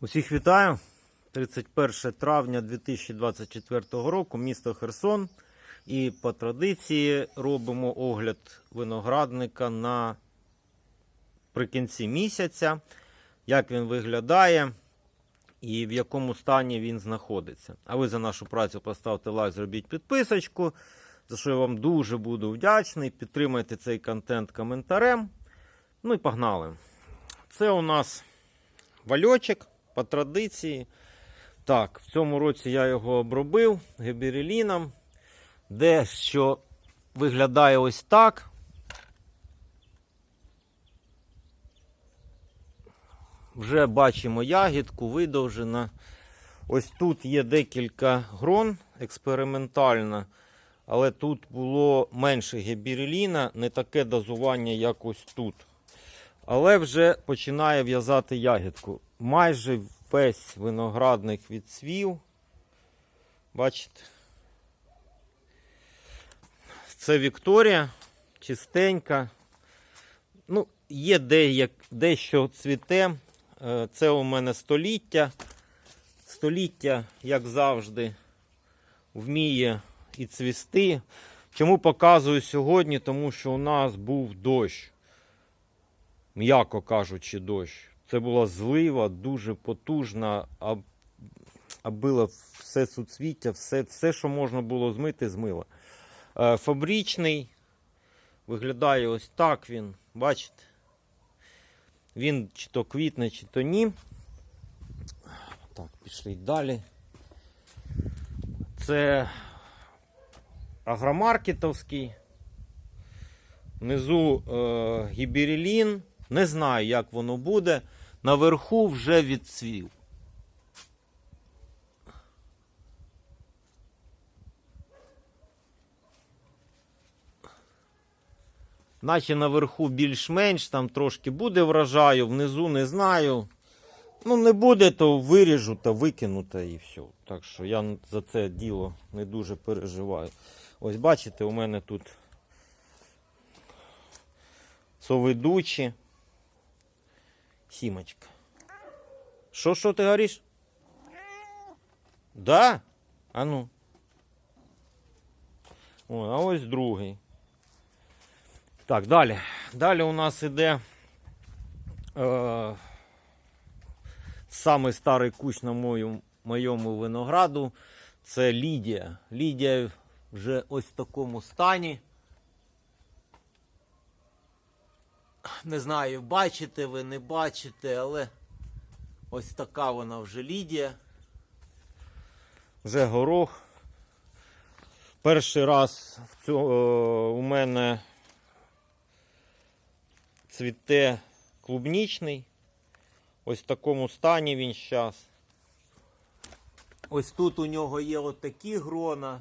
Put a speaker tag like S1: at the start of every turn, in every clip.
S1: Усіх вітаю. 31 травня 2024 року, місто Херсон. І по традиції робимо огляд виноградника на прикінці місяця, як він виглядає і в якому стані він знаходиться. А ви за нашу працю поставте лайк, зробіть підписочку, за що я вам дуже буду вдячний. Підтримайте цей контент коментарем. Ну і погнали. Це у нас вальочок по традиції. Так, в цьому році я його обробив гібереліном. Дещо виглядає ось так. Вже бачимо ягідку, видовжена. Ось тут є декілька грон експериментально, але тут було менше гібереліна, не таке дозування, як ось тут. Але вже починає в'язати ягідку. Майже весь виноградник відцвів. Бачите? Це Вікторія, чистенька. Ну, є дещо цвіте. Е, Це у мене століття. Століття, як завжди, вміє і цвісти. Чому показую сьогодні? Тому що у нас був дощ. М'яко кажучи, дощ. Це була злива, дуже потужна, а, а било все суцвіття, все, все, що можна було змити, змило. Е, Фабричний. Виглядає ось так він. Бачите? Він чи то квітне, чи то ні. Так, пішли далі. Це агромаркетовський. Внизу е, гіберелін. Не знаю, як воно буде. Наверху вже відцвів. Наче наверху більш-менш, там трошки буде врожаю, внизу не знаю. Ну, не буде, то виріжу та викину та і все. Так що я за це діло не дуже переживаю. Ось бачите, у мене тут соведучі. Сімочка. Що, що ти говориш? Да? А ну. О, а ось другий. Так, далі. Далі у нас іде е, самий старий кущ на мою, моєму винограду. Це Лідія. Лідія вже ось в такому стані. Не знаю, бачите ви, не бачите, але ось така вона вже Лідія. Вже горох. Перший раз в цю, е, у мене цвіте клубнічний. Ось в такому стані він зараз. Ось тут у нього є отакі грона.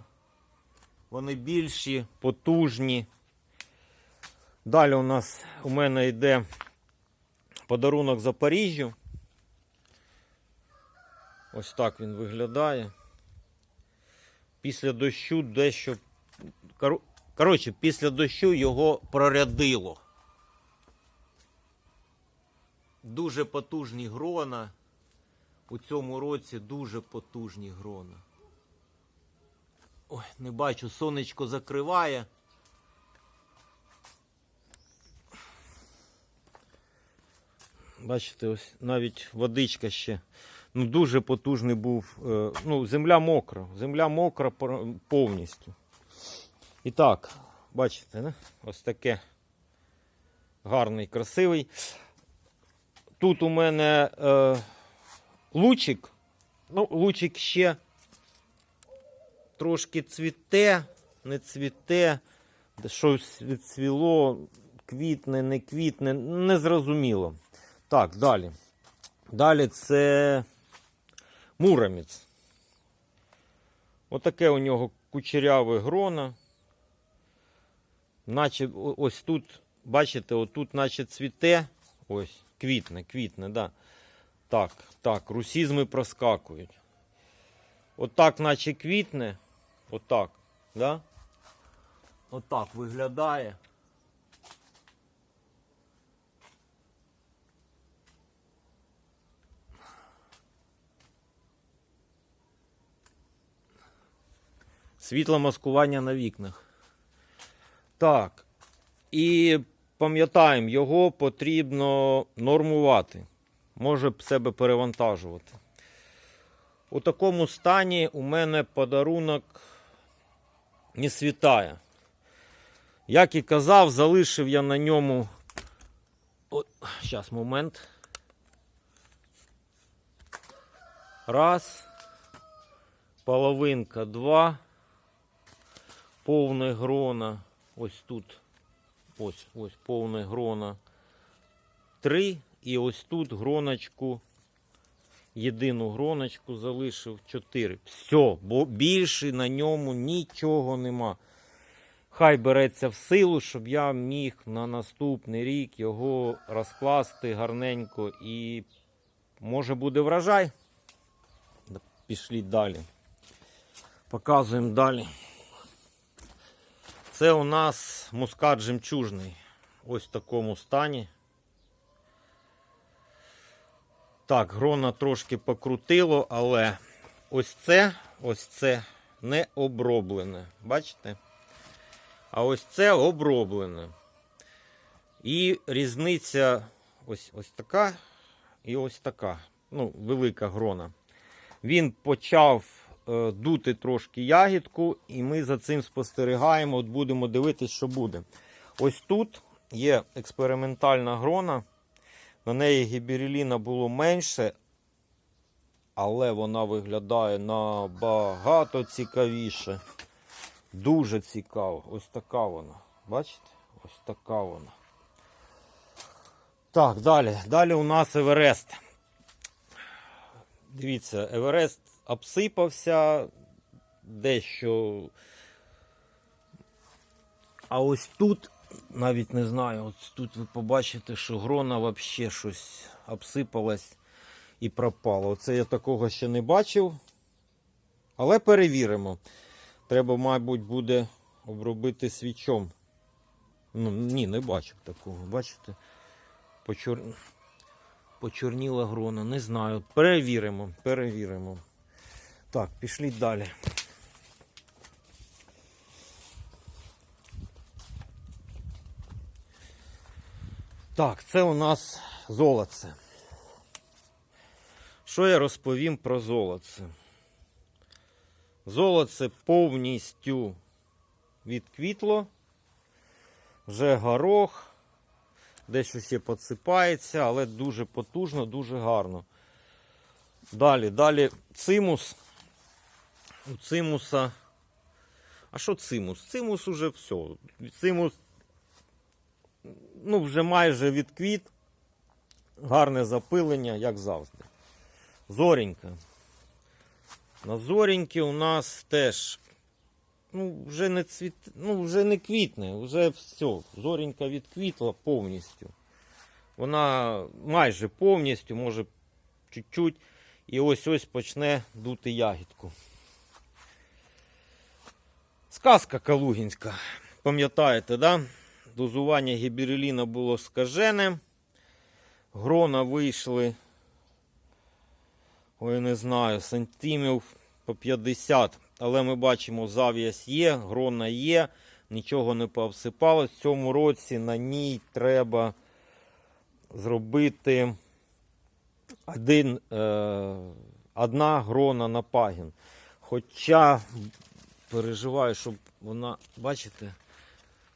S1: Вони більші, потужні. Далі у нас у мене йде подарунок Запоріжжю. Ось так він виглядає. Після дощу дещо. Коротше, після дощу його прорядило. Дуже потужні грона. У цьому році дуже потужні грона. Ой, не бачу, сонечко закриває. Бачите, ось навіть водичка ще. Ну, дуже потужний був. е, Ну, земля мокра. Земля мокра повністю. І так, бачите, не? ось таке гарний, красивий. Тут у мене е, лучик. Ну, лучик ще трошки цвіте, не цвіте, щось відцвіло, квітне, не квітне, незрозуміло. Так, далі. Далі це муромець. Отаке у нього кучеряве грона. Наче ось тут, бачите, отут наче цвіте. Ось, квітне, квітне, да. Так, так, русізми проскакують. Отак, наче квітне. Отак, да? Отак виглядає. Світломаскування на вікнах. Так. І пам'ятаємо, його потрібно нормувати. Може б себе перевантажувати. У такому стані у мене подарунок не світає. Як і казав, залишив я на ньому. От, зараз момент. Раз. Половинка, два. Повне грона. Ось тут. Ось, ось повне грона. Три. І ось тут гроночку. Єдину гроночку залишив 4. Все, бо більше на ньому нічого нема. Хай береться в силу, щоб я міг на наступний рік його розкласти гарненько і може буде врожай. Да, Пішли далі. Показуємо далі. Це у нас мускат жемчужний. Ось в такому стані. Так, грона трошки покрутило, але ось це, ось це не оброблене. Бачите? А ось це оброблене. І різниця ось, ось така і ось така. Ну, велика грона. Він почав дути трошки ягідку, і ми за цим спостерігаємо. От будемо дивитися, що буде. Ось тут є експериментальна грона. На неї гібереліна було менше, але вона виглядає набагато цікавіше. Дуже цікаво. Ось така вона. Бачите? Ось така вона. Так, далі. Далі у нас Еверест. Дивіться, Еверест обсипався дещо. А ось тут, навіть не знаю, от тут ви побачите, що грона взагалі щось обсипалась і пропало. Оце я такого ще не бачив. Але перевіримо. Треба, мабуть, буде обробити свічом. Ну, ні, не бачив такого. Бачите? Почор... Почорніла грона. Не знаю. Перевіримо, перевіримо. Так, пішли далі. Так, це у нас золоце. Що я розповім про золоце? Золоце повністю відквітло. Вже горох, дещо ще підсипається, але дуже потужно, дуже гарно. Далі, далі цимус. У цимуса. А що цимус? Цимус уже все. Цимус ну, вже майже відквіт. Гарне запилення, як завжди. Зоренька. На зоріньки у нас теж ну, вже не цвіт, ну, вже не квітне, вже все. Зорінька відквітла повністю. Вона майже повністю, може чуть-чуть. І ось ось почне дути ягідку. Сказка Калугінська. Пам'ятаєте, да? Дозування гібереліна було скажене. Грона вийшли Ой, не знаю, сантимів по 50. Але ми бачимо, зав'язь є, грона є, нічого не пообсипалось. В цьому році на ній треба зробити один, е, одна грона на пагін. Хоча переживаю, щоб вона, бачите,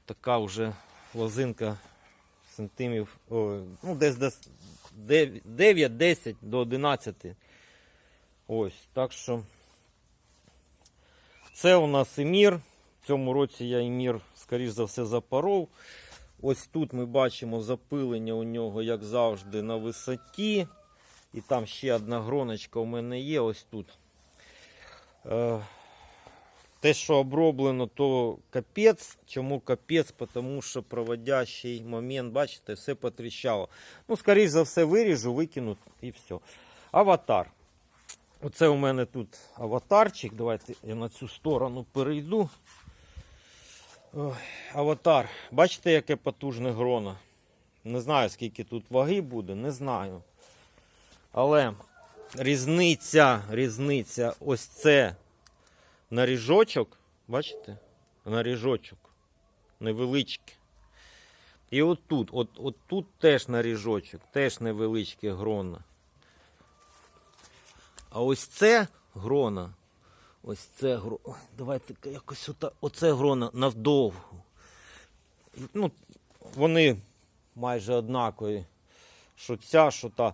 S1: така вже лозинка сантимів, ой, ну десь 9-10 до 11. Ось, так що це у нас Емір. В цьому році я Емір, скоріш за все, запоров. Ось тут ми бачимо запилення у нього, як завжди, на висоті. І там ще одна гроночка у мене є ось тут. Те, що оброблено, то капець. Чому капець? Тому що проводящий момент, бачите, все потріщало. Ну, скоріш за все, виріжу, викину і все. Аватар. Оце у мене тут аватарчик. Давайте я на цю сторону перейду. Ой, аватар. Бачите, яке потужне гроно. Не знаю, скільки тут ваги буде, не знаю. Але різниця, різниця, ось це наріжочок. Бачите? Наріжочок. Невеличкий. І отут, от, от тут теж наріжочок, теж невеличке грона. А ось це грона. Ось це грона. Давайте якось ота, оце грона навдовгу. Ну, вони майже однакові. Що ця, що та.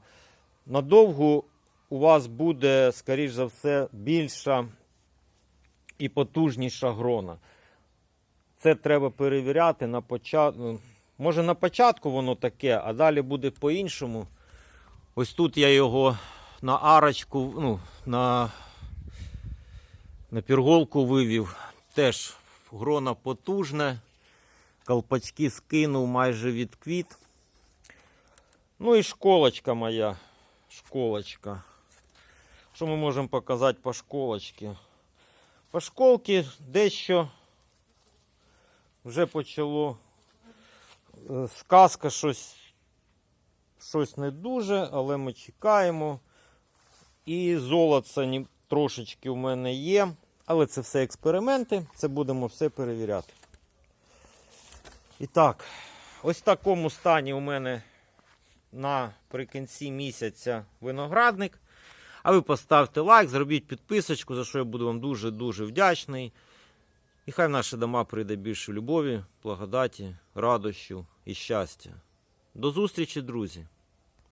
S1: Надовгу у вас буде, скоріш за все, більша і потужніша грона. Це треба перевіряти на початку. Може на початку воно таке, а далі буде по-іншому. Ось тут я його на арочку, ну, на, на пірголку вивів. Теж грона потужне. Колпачки скинув майже від квіт. Ну і школочка моя. Школочка. Що ми можемо показати по школочці? По школці дещо вже почало. Е, Сказка щось, щось не дуже, але ми чекаємо. І золоце трошечки у мене є. Але це все експерименти. Це будемо все перевіряти. І так, ось в такому стані у мене наприкінці місяця виноградник. А ви поставте лайк, зробіть підписочку, за що я буду вам дуже-дуже вдячний. І хай в наші дома прийде більше любові, благодаті, радощів і щастя. До зустрічі, друзі!